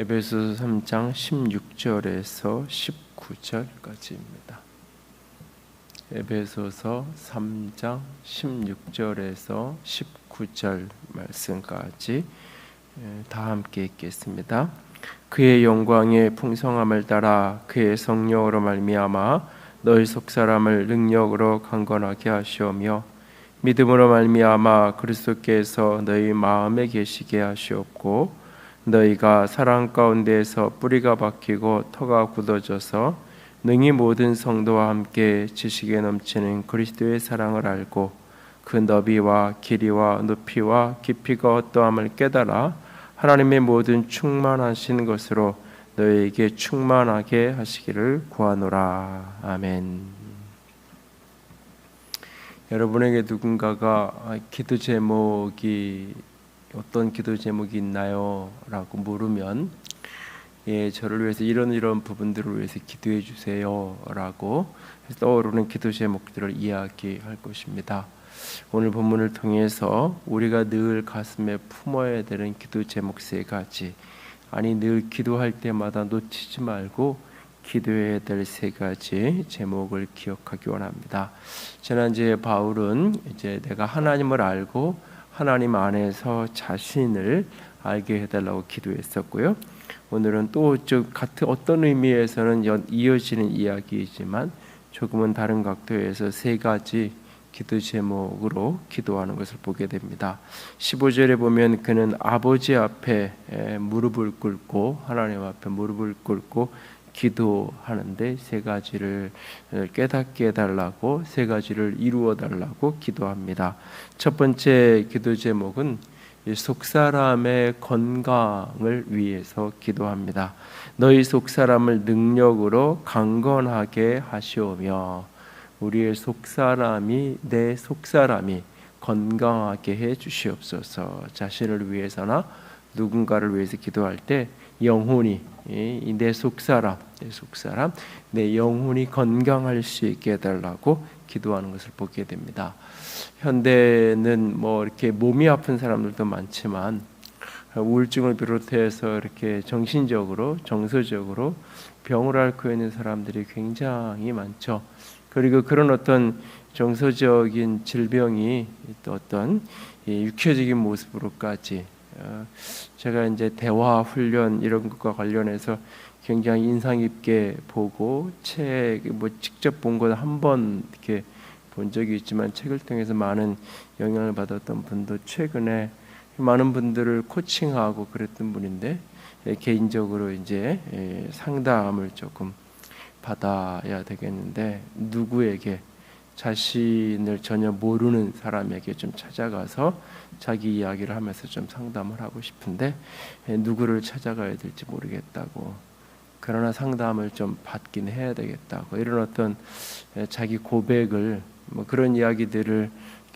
에베소서 3장 16절에서 19절까지입니다. 에베소서 3장 16절에서 19절 말씀까지 다 함께 읽겠습니다. 그의 영광의 풍성함을 따라 그의 성령으로 말미암아 너희 속 사람을 능력으로 강건하게 하시오며 믿음으로 말미암아 그리스도께서 너희 마음에 계시게 하시옵고 너희가 사랑 가운데에서 뿌리가 박히고 터가 굳어져서 능히 모든 성도와 함께 지식에 넘치는 그리스도의 사랑을 알고 그 너비와 길이와 높이와 깊이가 어떠함을 깨달아 하나님의 모든 충만하신 것으로 너희에게 충만하게 하시기를 구하노라 아멘. 여러분에게 누군가가 기도 제목이 어떤 기도 제목이 있나요? 라고 물으면 예, 저를 위해서 이런 이런 부분들을 위해서 기도해 주세요 라고 떠오르는 기도 제목들을 이야기할 것입니다. 오늘 본문을 통해서 우리가 늘 가슴에 품어야 되는 기도 제목 세 가지 아니 늘 기도할 때마다 놓치지 말고 기도해야 될 세 가지 제목을 기억하기 원합니다. 지난주에 바울은 이제 내가 하나님을 알고 하나님 안에서 자신을 알게 해달라고 기도했었고요. 오늘은 또 같은 어떤 의미에서는 이어지는 이야기이지만 조금은 다른 각도에서 세 가지 기도 제목으로 기도하는 것을 보게 됩니다. 15절에 보면 그는 아버지 앞에 무릎을 꿇고 하나님 앞에 무릎을 꿇고 기도하는데 세 가지를 깨닫게 해달라고 세 가지를 이루어 달라고 기도합니다. 첫 번째 기도 제목은 속 사람의 건강을 위해서 기도합니다. 너희 속 사람을 능력으로 강건하게 하시오며 우리의 속 사람이 내 속 사람이 건강하게 해 주시옵소서. 자신을 위해서나 누군가를 위해서 기도할 때 영혼이 내 속사람, 내 속사람, 내 영혼이 건강할 수 있게 해달라고 기도하는 것을 보게 됩니다. 현대는 뭐 이렇게 몸이 아픈 사람들도 많지만 우울증을 비롯해서 이렇게 정신적으로, 정서적으로 병을 앓고 있는 사람들이 굉장히 많죠. 그리고 그런 어떤 정서적인 질병이 또 어떤 육체적인 모습으로까지 어, 제가 이제 대화 훈련 이런 것과 관련해서 굉장히 인상 깊게 보고 책 뭐 직접 본 건 한 번 이렇게 본 적이 있지만 책을 통해서 많은 영향을 받았던 분도 최근에 많은 분들을 코칭하고 그랬던 분인데 예, 개인적으로 이제 예, 상담을 조금 받아야 되겠는데 누구에게 자신을 전혀 모르는 사람에게 좀 찾아가서 자기 이야기를 하면서 좀 상담을 하고 싶은데 예, 누구를 찾아가야 될지 모르겠다고. 그러나 상담을 좀 받긴 해야 되겠다고. 이런 어떤 예, 자기 고백을 뭐 그런 이야기들을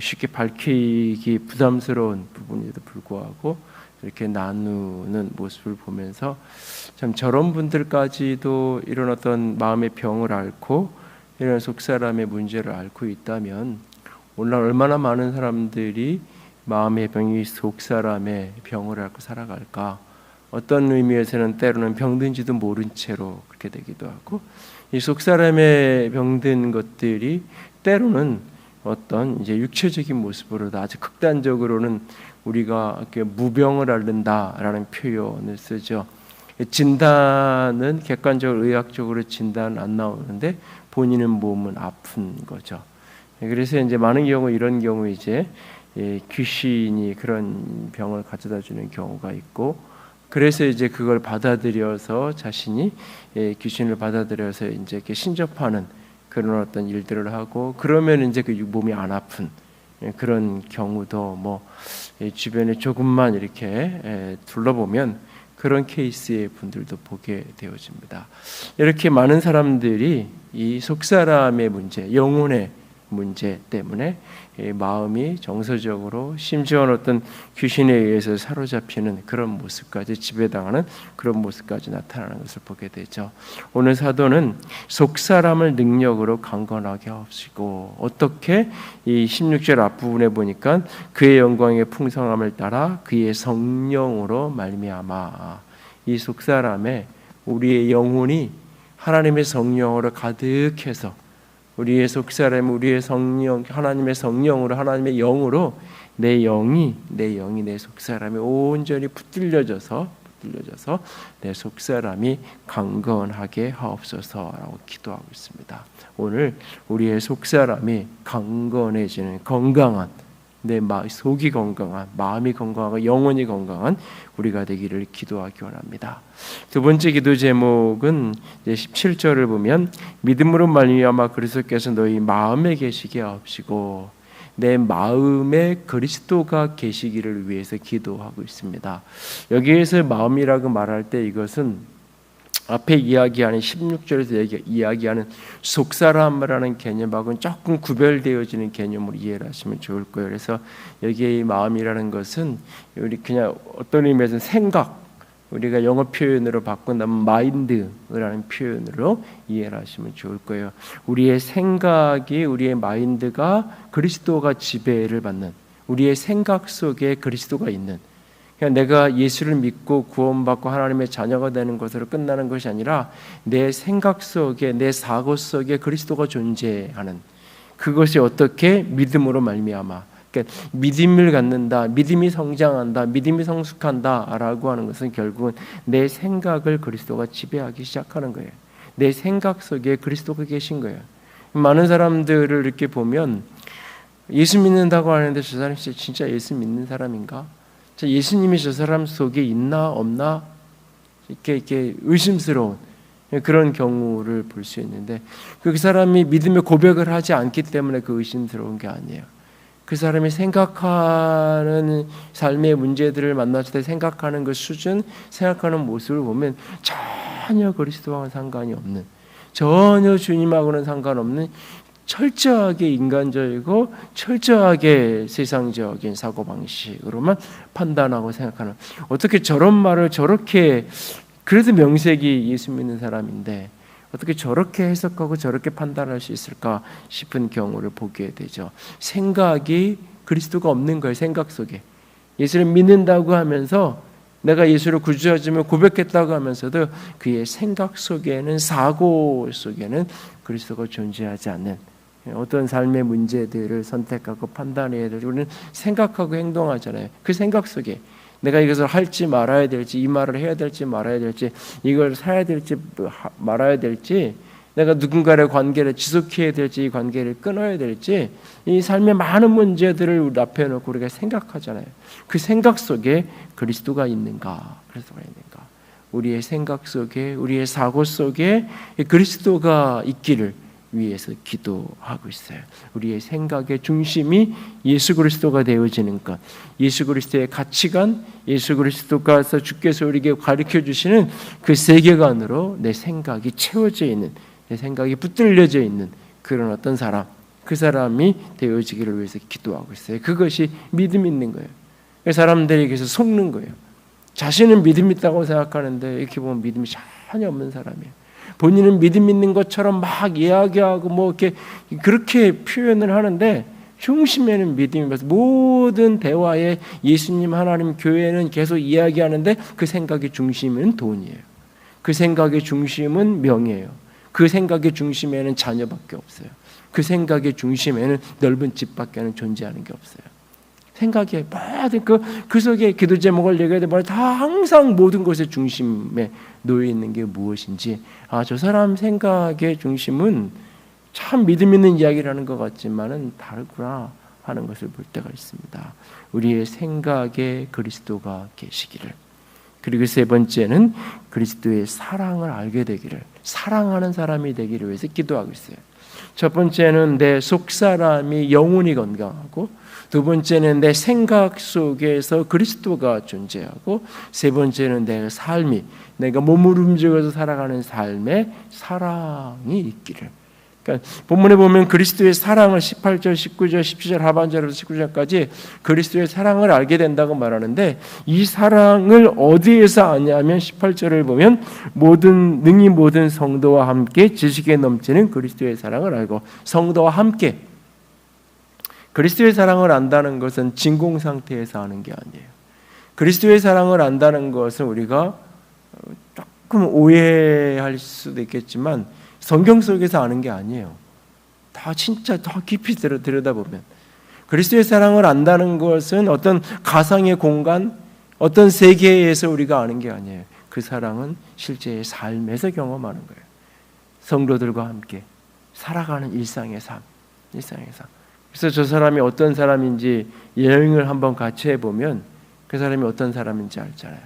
쉽게 밝히기 부담스러운 부분에도 불구하고 이렇게 나누는 모습을 보면서 참 저런 분들까지도 이런 어떤 마음의 병을 앓고 이런 속 사람의 문제를 앓고 있다면 오늘날 얼마나 많은 사람들이 마음의 병이 속 사람의 병을 앓고 살아갈까? 어떤 의미에서는 때로는 병든지도 모른 채로 그렇게 되기도 하고 이 속 사람의 병든 것들이 때로는 어떤 이제 육체적인 모습으로도 아주 극단적으로는 우리가 무병을 앓는다라는 표현을 쓰죠. 진단은 객관적으로 의학적으로 진단 안 나오는데 본인은 몸은 아픈 거죠. 그래서 이제 많은 경우 이런 경우 이제 예, 귀신이 그런 병을 가져다 주는 경우가 있고 그래서 이제 그걸 받아들여서 자신이 예, 귀신을 받아들여서 이제 이렇게 신접하는 그런 어떤 일들을 하고 그러면 이제 그 몸이 안 아픈 예, 그런 경우도 뭐 주변에 조금만 이렇게 둘러보면 그런 케이스의 분들도 보게 되어집니다. 이렇게 많은 사람들이 이 속사람의 문제, 영혼의 문제 때문에 마음이 정서적으로 심지어는 어떤 귀신에 의해서 사로잡히는 그런 모습까지 지배당하는 그런 모습까지 나타나는 것을 보게 되죠. 오늘 사도는 속 사람을 능력으로 강건하게 하시고 어떻게 이 16절 앞부분에 보니까 그의 영광의 풍성함을 따라 그의 성령으로 말미암아 이 속 사람에 우리의 영혼이 하나님의 성령으로 가득해서 우리의 속사람 우리의 성령 하나님의 성령으로 하나님의 영으로 내 영이 내 영이 내 속사람이 온전히 붙들려져서 붙들려져서 내 속사람이 강건하게 하옵소서라고 기도하고 있습니다. 오늘 우리의 속사람이 강건해지는 건강한 내 속이 건강한 마음이 건강하고 영혼이 건강한 우리가 되기를 기도하기 원합니다. 두 번째 기도 제목은 17절을 보면 믿음으로 말미암아 그리스도께서 너희 마음에 계시게 하옵시고 내 마음에 그리스도가 계시기를 위해서 기도하고 있습니다. 여기에서 마음이라고 말할 때 이것은 앞에 이야기하는 16절에서 이야기하는 속사람이라는 개념하고는 조금 구별되어지는 개념으로 이해를 하시면 좋을 거예요. 그래서 여기에 마음이라는 것은 우리 그냥 어떤 의미에서 생각, 우리가 영어 표현으로 바꾼다면 마인드라는 표현으로 이해를 하시면 좋을 거예요. 우리의 생각이 우리의 마인드가 그리스도가 지배를 받는 우리의 생각 속에 그리스도가 있는 그냥 내가 예수를 믿고 구원받고 하나님의 자녀가 되는 것으로 끝나는 것이 아니라 내 생각 속에 내 사고 속에 그리스도가 존재하는 그것이 어떻게 믿음으로 말미암아 그러니까 믿음을 갖는다, 믿음이 성장한다, 믿음이 성숙한다라고 하는 것은 결국은 내 생각을 그리스도가 지배하기 시작하는 거예요. 내 생각 속에 그리스도가 계신 거예요. 많은 사람들을 이렇게 보면 예수 믿는다고 하는데 저 사람이 진짜 예수 믿는 사람인가? 예수님이 저 사람 속에 있나 없나 이렇게 이렇게 의심스러운 그런 경우를 볼 수 있는데 그 사람이 믿음의 고백을 하지 않기 때문에 그 의심스러운 게 아니에요. 그 사람이 생각하는 삶의 문제들을 만났을 때 생각하는 그 수준, 생각하는 모습을 보면 전혀 그리스도와는 상관이 없는, 전혀 주님하고는 상관없는 철저하게 인간적이고 철저하게 세상적인 사고 방식으로만 판단하고 생각하는 어떻게 저런 말을 저렇게 그래도 명색이 예수 믿는 사람인데 어떻게 저렇게 해석하고 저렇게 판단할 수 있을까 싶은 경우를 보게 되죠. 생각이 그리스도가 없는 거예요. 생각 속에 예수를 믿는다고 하면서 내가 예수를 구주하지만 고백했다고 하면서도 그의 생각 속에는 사고 속에는 그리스도가 존재하지 않는 어떤 삶의 문제들을 선택하고 판단해야 되고 우리는 생각하고 행동하잖아요. 그 생각 속에 내가 이것을 할지 말아야 될지 이 말을 해야 될지 말아야 될지 이걸 사야 될지 말아야 될지 내가 누군가의 관계를 지속해야 될지 이 관계를 끊어야 될지 이 삶의 많은 문제들을 앞에 놓고 우리가 생각하잖아요. 그 생각 속에 그리스도가 있는가? 그리스도가 있는가? 우리의 생각 속에 우리의 사고 속에 그리스도가 있기를 위해서 기도하고 있어요. 우리의 생각의 중심이 예수 그리스도가 되어지는 것, 예수 그리스도의 가치관, 예수 그리스도가서 주께서 우리에게 가르쳐 주시는 그 세계관으로 내 생각이 채워져 있는, 내 생각이 붙들려져 있는 그런 어떤 사람, 그 사람이 되어지기를 위해서 기도하고 있어요. 그것이 믿음 있는 거예요. 사람들에게서 속는 거예요. 자신은 믿음 있다고 생각하는데 이렇게 보면 믿음이 전혀 없는 사람이에요. 본인은 믿음 있는 것처럼 막 이야기하고 뭐 이렇게 그렇게 표현을 하는데 중심에는 믿음이 있어서 모든 대화에 예수님 하나님 교회는 계속 이야기하는데 그 생각의 중심은 돈이에요. 그 생각의 중심은 명예예요. 그 생각의 중심에는 자녀밖에 없어요. 그 생각의 중심에는 넓은 집밖에는 존재하는 게 없어요. 생각에 모든 그, 그 속에 기도 제목을 얘기해야 되면 다 항상 모든 것의 중심에 놓여 있는 게 무엇인지. 아 저 사람 생각의 중심은 참 믿음 있는 이야기라는 것 같지만은 다르구나 하는 것을 볼 때가 있습니다. 우리의 생각에 그리스도가 계시기를. 그리고 세 번째는 그리스도의 사랑을 알게 되기를. 사랑하는 사람이 되기를 위해서 기도하고 있어요. 첫 번째는 내 속 사람이 영혼이 건강하고 두 번째는 내 생각 속에서 그리스도가 존재하고 세 번째는 내 삶이 내가 몸을 움직여서 살아가는 삶에 사랑이 있기를. 그러니까 본문에 보면 그리스도의 사랑을 18절, 19절, 17절 하반절에서 19절까지 그리스도의 사랑을 알게 된다고 말하는데 이 사랑을 어디에서 아냐면 18절을 보면 모든 능히 모든 성도와 함께 지식에 넘치는 그리스도의 사랑을 알고 성도와 함께 그리스도의 사랑을 안다는 것은 진공 상태에서 하는 게 아니에요. 그리스도의 사랑을 안다는 것은 우리가 조금 오해할 수도 있겠지만 성경 속에서 아는 게 아니에요. 다 진짜 더 깊이 들여 들여다보면 그리스도의 사랑을 안다는 것은 어떤 가상의 공간, 어떤 세계에서 우리가 아는 게 아니에요. 그 사랑은 실제의 삶에서 경험하는 거예요. 성도들과 함께 살아가는 일상의 삶, 일상의 삶. 그래서 저 사람이 어떤 사람인지 여행을 한번 같이 해보면 그 사람이 어떤 사람인지 알잖아요.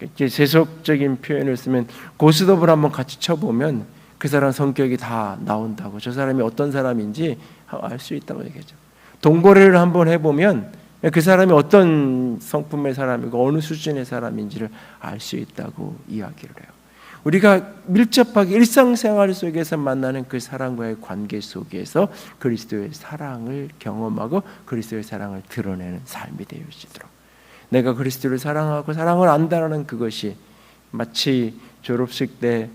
이렇게 세속적인 표현을 쓰면 고스톱을 한번 같이 쳐보면 그 사람 성격이 다 나온다고 저 사람이 어떤 사람인지 알 수 있다고 얘기하죠. 동거래를 한번 해보면 그 사람이 어떤 성품의 사람이고 어느 수준의 사람인지를 알 수 있다고 이야기를 해요. 우리가 밀접하게 일상생활 속에서 만나는 그 사랑과의 관계 속에서 그리스도의 사랑을 경험하고 그리스도의 사랑을 드러내는 삶이 되어지도록. 내가 그리스도를 사랑하고 사랑을 안다라는 그것이 마치 졸업식 때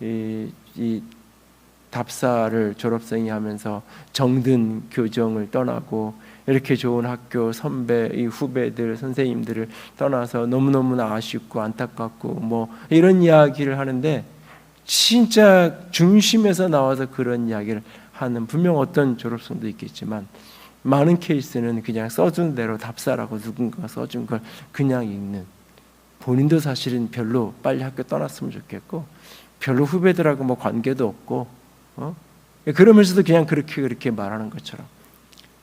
이 이 답사를 졸업생이 하면서 정든 교정을 떠나고 이렇게 좋은 학교 선배, 이 후배들, 선생님들을 떠나서 너무너무나 아쉽고 안타깝고 뭐 이런 이야기를 하는데 진짜 중심에서 나와서 그런 이야기를 하는 분명 어떤 졸업생도 있겠지만 많은 케이스는 그냥 써준 대로 답사라고 누군가 써준 걸 그냥 읽는 본인도 사실은 별로 빨리 학교 떠났으면 좋겠고 별로 후배들하고 뭐 관계도 없고 어? 그러면서도 그냥 그렇게 그렇게 말하는 것처럼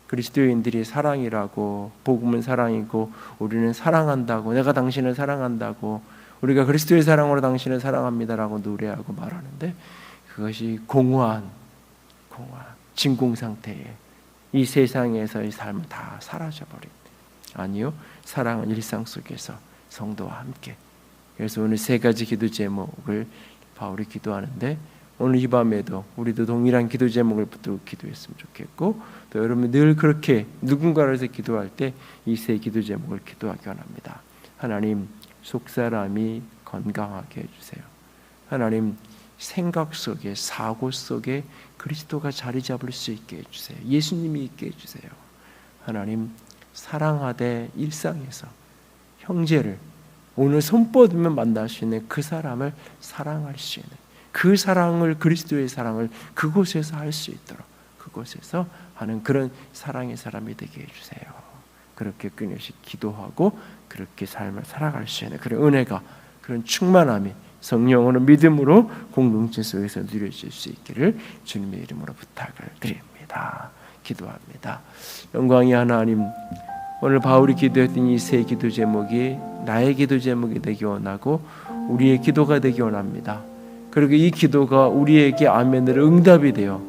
그리스도인들이 사랑이라고 복음은 사랑이고 우리는 사랑한다고 내가 당신을 사랑한다고 우리가 그리스도의 사랑으로 당신을 사랑합니다라고 노래하고 말하는데 그것이 공허한 공허한 진공 상태에 이 세상에서의 삶은 다 사라져 버린 아니요 사랑은 일상 속에서 성도와 함께. 그래서 오늘 세 가지 기도 제목을 바울이 기도하는데 오늘 이 밤에도 우리도 동일한 기도 제목을 붙들고 기도했으면 좋겠고 또 여러분 늘 그렇게 누군가를 위해서 기도할 때 이 세 기도 제목을 기도하기 원합니다. 하나님 속사람이 건강하게 해주세요. 하나님 생각 속에 사고 속에 그리스도가 자리 잡을 수 있게 해주세요. 예수님이 있게 해주세요. 하나님 사랑하되 일상에서 형제를 오늘 손뻗으면 만날 수 있는 그 사람을 사랑할 수 있는 그 사랑을 그리스도의 사랑을 그곳에서 할 수 있도록 그곳에서 하는 그런 사랑의 사람이 되게 해주세요. 그렇게 끊임없이 기도하고 그렇게 삶을 살아갈 수 있는 그런 은혜가 그런 충만함이 성령으로 믿음으로 공동체 속에서 누려질 수 있기를 주님의 이름으로 부탁을 드립니다. 기도합니다. 영광이 하나님 오늘 바울이 기도했던 이 세 기도 제목이 나의 기도 제목이 되기 원하고 우리의 기도가 되기 원합니다. 그리고 이 기도가 우리에게 아멘으로 응답이 되어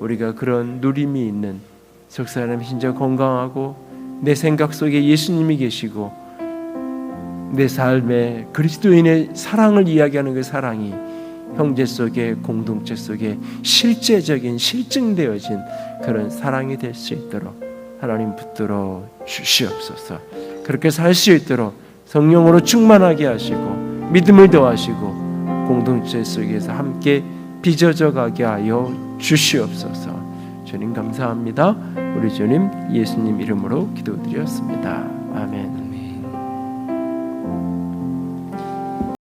우리가 그런 누림이 있는 적사람 진짜 건강하고 내 생각 속에 예수님이 계시고 내 삶에 그리스도인의 사랑을 이야기하는 그 사랑이 형제 속에 공동체 속에 실제적인 실증되어진 그런 사랑이 될 수 있도록 하나님 붙들어 주시옵소서. 그렇게 살 수 있도록 성령으로 충만하게 하시고 믿음을 더하시고 공동체 속에서 함께 빚어져 가게 하여 주시옵소서. 주님 감사합니다. 우리 주님 예수님 이름으로 기도드렸습니다.